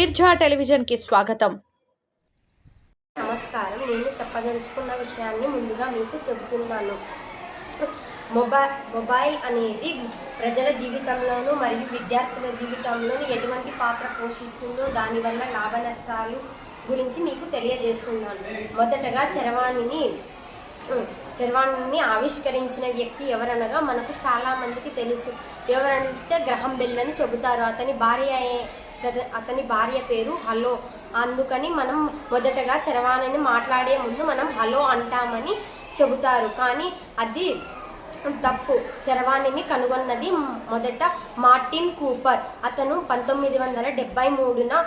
మీర్జా టెలివిజన్కి స్వాగతం. నమస్కారం. నేను చెప్పదలుచుకున్న విషయాన్ని ముందుగా మీకు చెబుతున్నాను. మొబైల్ మొబైల్ అనేది ప్రజల జీవితంలోనూ మరియు విద్యార్థుల జీవితంలోనూ ఎటువంటి పాత్ర పోషిస్తుందో దానివల్ల లాభ నష్టాలు గురించి మీకు తెలియజేస్తున్నాను. మొదటగా చరవాణిని చరవాణిని ఆవిష్కరించిన వ్యక్తి ఎవరనగా మనకు చాలామందికి తెలుసు. ఎవరంటే గ్రహం బెల్ అని చెబుతారు. అతని భార్య అతని భార్య పేరు హలో. అందుకని మనం మొదటగా చరవాణిని మాట్లాడే ముందు మనం హలో అంటామని చెబుతారు. కానీ అది తప్పు. చరవాణిని కనుగొన్నది మొదట మార్టిన్ కూపర్. అతను పంతొమ్మిది వందల డెబ్బై మూడున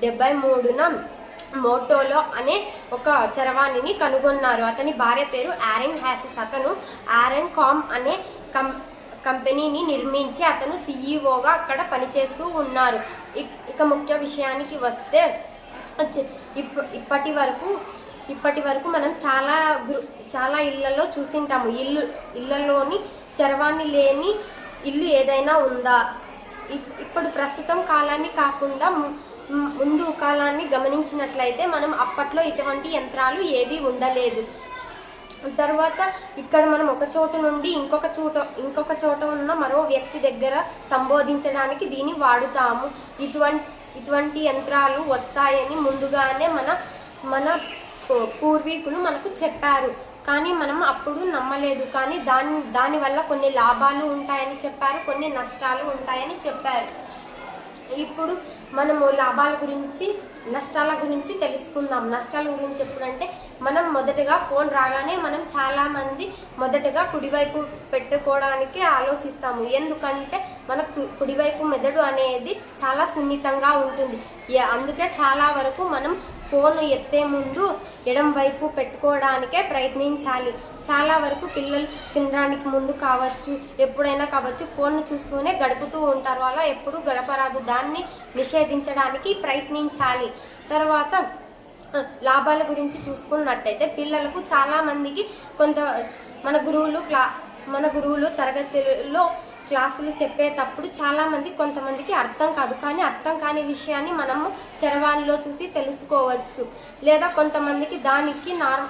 డెబ్బై మూడున మోటోలో అనే ఒక చరవాణిని కనుగొన్నారు. అతని భార్య పేరు యారెన్ హ్యాసెస్ అతను యారెన్ కామ్ అనే కం కంపెనీని నిర్మించి అతను సీఈఓగా అక్కడ పనిచేస్తూ ఉన్నారు. ఇక్- ఇక ముఖ్య విషయానికి వస్తే ఇప్ప ఇప్పటి వరకు ఇప్పటి వరకు మనం చాలా చాలా ఇళ్ళలో చూసింటాము. ఇల్లు ఇళ్ళలోని చరవాణి లేని ఇల్లు ఏదైనా ఉందా? ఇ- ఇప్పుడు ప్రస్తుతం కాలాన్ని కాకుండా ముందు కాలాన్ని గమనించినట్లయితే మనం అప్పట్లో ఇటువంటి యంత్రాలు ఏవి ఉండలేదు. తర్వాత ఇక్కడ మనం ఒక చోట నుండి ఇంకొక చోట ఇంకొక చోట ఉన్న మరో వ్యక్తి దగ్గర సంబోధించడానికి దీన్ని వాడుతాము. ఇటువంటి ఇటువంటి యంత్రాలు వస్తాయని ముందుగానే మన మన పూర్వీకులు మనకు చెప్పారు. కానీ మనం అప్పుడు నమ్మలేదు. కానీ దాని దానివల్ల కొన్ని లాభాలు ఉంటాయని చెప్పారు కొన్ని నష్టాలు ఉంటాయని చెప్పారు. ఇప్పుడు మనము లాభాల గురించి నష్టాల గురించి తెలుసుకుందాం. నష్టాల గురించి ఎప్పుడంటే మనం మొదటగా ఫోన్ రాగానే మనం చాలామంది మొదటగా కుడివైపు పెట్టుకోవడానికి ఆలోచిస్తాము. ఎందుకంటే మన కుడివైపు మెదడు అనేది చాలా సున్నితంగా ఉంటుంది. ఏ- అందుకే చాలా వరకు మనం ఫోన్ ఎత్తే ముందు ఎడం వైపు పెట్టుకోవడానికే ప్రయత్నించాలి. చాలా వరకు పిల్లలు తినడానికి ముందు కావచ్చు ఎప్పుడైనా కావచ్చు ఫోన్ చూస్తూనే గడుపుతూ ఉంటారు. అలా ఎప్పుడు గడపరాదు. దాన్ని నిషేధించడానికి ప్రయత్నించాలి. తర్వాత లాభాల గురించి చూసుకున్నట్టయితే పిల్లలకు చాలామందికి కొంత మన గురువులు క్లా మన గురువులు తరగతిలో క్లాసులు చెప్పేటప్పుడు చాలామంది కొంతమందికి అర్థం కాదు. కానీ అర్థం కాని విషయాన్ని మనము చరవాణిలో చూసి తెలుసుకోవచ్చు. లేదా కొంతమందికి దానికి నార్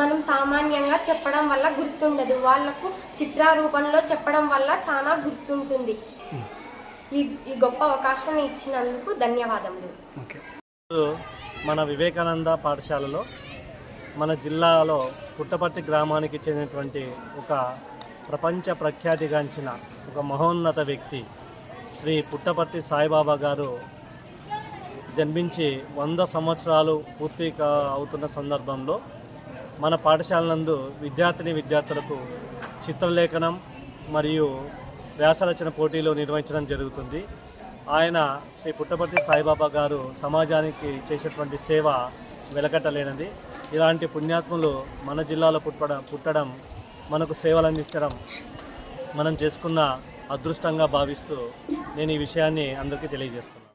మనం సామాన్యంగా చెప్పడం వల్ల గుర్తుండదు. వాళ్ళకు చిత్రారూపంలో చెప్పడం వల్ల చాలా గుర్తుంటుంది. ఈ ఈ గొప్ప అవకాశం ఇచ్చినందుకు ధన్యవాదములు. మన వివేకానంద పాఠశాలలో మన జిల్లాలో పుట్టపర్తి గ్రామానికి చెందినటువంటి ఒక ప్రపంచ ప్రఖ్యాతిగాంచిన ఒక మహోన్నత వ్యక్తి శ్రీ పుట్టపర్తి సాయిబాబా గారు జన్మించి వంద సంవత్సరాలు పూర్తి అవుతున్న సందర్భంలో మన పాఠశాల నందు విద్యార్థిని విద్యార్థులకు చిత్రలేఖనం మరియు వ్యాసరచన పోటీలు నిర్వహించడం జరుగుతుంది. ఆయన శ్రీ పుట్టపర్తి సాయిబాబా గారు సమాజానికి చేసేటువంటి సేవ వెలకట్టలేనిది. ఇలాంటి పుణ్యాత్ములు మన జిల్లాలో పుట్టడం పుట్టడం మనకు సేవలు అందించడం మనం చేసుకున్న అదృష్టంగా భావిస్తూ నేను ఈ విషయాన్ని అందరికీ తెలియజేస్తున్నాను.